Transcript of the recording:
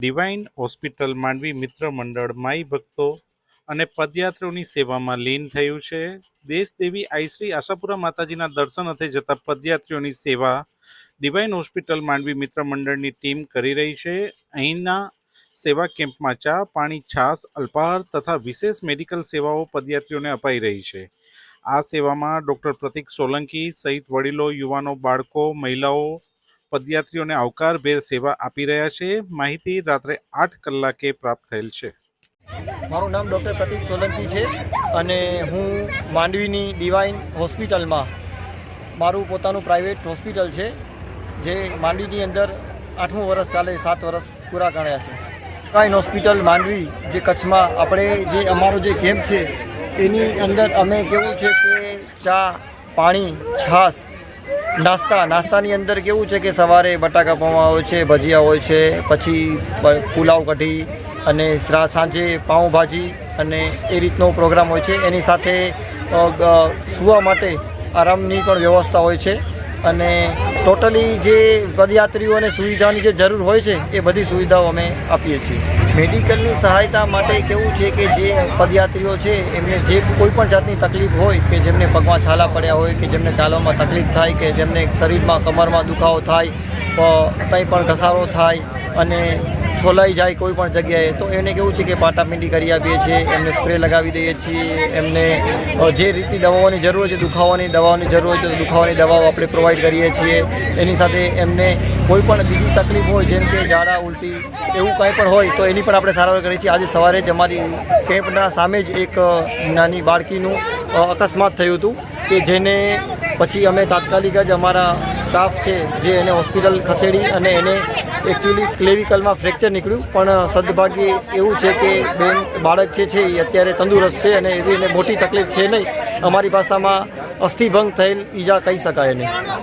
Divine hospital Mandvi મિત્ર મંડળ માઈ ભક્તો અને પદયાત્રીઓની સેવામાં લીન થયું છે. દેશદેવી આઈશ્રી આશાપુરા માતાજીના દર્શન અર્થે જતા પદયાત્રીઓની સેવા ડિવાઇન હોસ્પિટલ માંડવી મિત્ર મંડળની ટીમ કરી રહી છે. અહીંના સેવા કેમ્પમાં ચા, પાણી, છાશ, અલ્પાહાર તથા વિશેષ મેડિકલ સેવાઓ પદયાત્રીઓને અપાઈ રહી છે. આ સેવામાં ડૉક્ટર પ્રતિક સોલંકી સહિત વડીલો, યુવાનો, બાળકો, મહિલાઓ પદયાત્રીઓને આવકારભેર સેવા આપી રહ્યા છે. માહિતી રાત્રે આઠ કલાકે પ્રાપ્ત થયેલ છે. મારું નામ ડૉક્ટર પ્રતિક સોલંકી છે અને હું માંડવીની ડિવાઇન હોસ્પિટલમાં મારું પોતાનું પ્રાઇવેટ હોસ્પિટલ છે, જે માંડવીની અંદર આઠમું વર્ષ ચાલે, સાત વર્ષ પૂરા ગણ્યા છે. ડિવાઇન હોસ્પિટલ માંડવી જે કચ્છમાં આપણે જે અમારો જે કેમ્પ છે, એની અંદર અમે કેવું છે કે ચા, પાણી, છાશ નાસ્તા, નાસ્તાની અંદર કેવું છે કે સવારે બટાકા પૌવા હોય છે, ભજીયા હોય છે, પછી પુલાવ કઢી અને સાંજે પાઉંભાજી અને એ રીતનો પ્રોગ્રામ હોય છે. એની સાથે સુવા માટે આરામની પણ વ્યવસ્થા હોય છે. અને ટોટલી જે પદયાત્રીઓને સુવિધાની જે જરૂર હોય છે, એ બધી સુવિધાઓ અમે આપીએ છીએ. મેડિકલની સહાયતા માટે કેવું છે કે જે પદયાત્રીઓ છે, એમને જે કોઈ પણ જાતની તકલીફ હોય કે જેમને પગમાં છાલા પડ્યા હોય કે જેમને ચાલવામાં તકલીફ થાય કે જેમને શરીરમાં કમરમાં દુખાવો થાય કંઈ પણ ઘસારો થાય અને છોલાઈ જાય કોઈ પણ જગ્યાએ, તો એને કેવું છે કે પાટાપિંડી કરી આપીએ છીએ, એમને સ્પ્રે લગાવી દઈએ છીએ, એમને જે રીતની દવાઓની જરૂર છે, દુખાવાની દવાઓની જરૂર હોય તો દુખાવાની દવાઓ આપણે પ્રોવાઈડ કરીએ છીએ. એની સાથે એમને કોઈ પણ બીજી તકલીફ હોય, જેમ કે ઝાડા, ઉલટી, એવું કંઈ પણ હોય, તો એની પણ આપણે સારવાર કરીએ છીએ. આજે સવારે જ અમારી કેમ્પના સામે જ એક નાની બાળકીનું અકસ્માત થયું હતું. કે જેને પછી અમે તાત્કાલિક જ અમારા સ્ટાફ છે, જે એને હોસ્પિટલ ખસેડી અને એને એકચ્યુઅલી ક્લેવિકલમાં ફ્રેક્ચર નીકળ્યું. પણ સદભાગ્યે એવું છે કે બેન બાળક છે એ અત્યારે તંદુરસ્ત છે અને એવી એને મોટી તકલીફ છે નહીં. અમારી ભાષામાં અસ્થિભંગ થયેલ ઈજા કહી શકાય નહીં.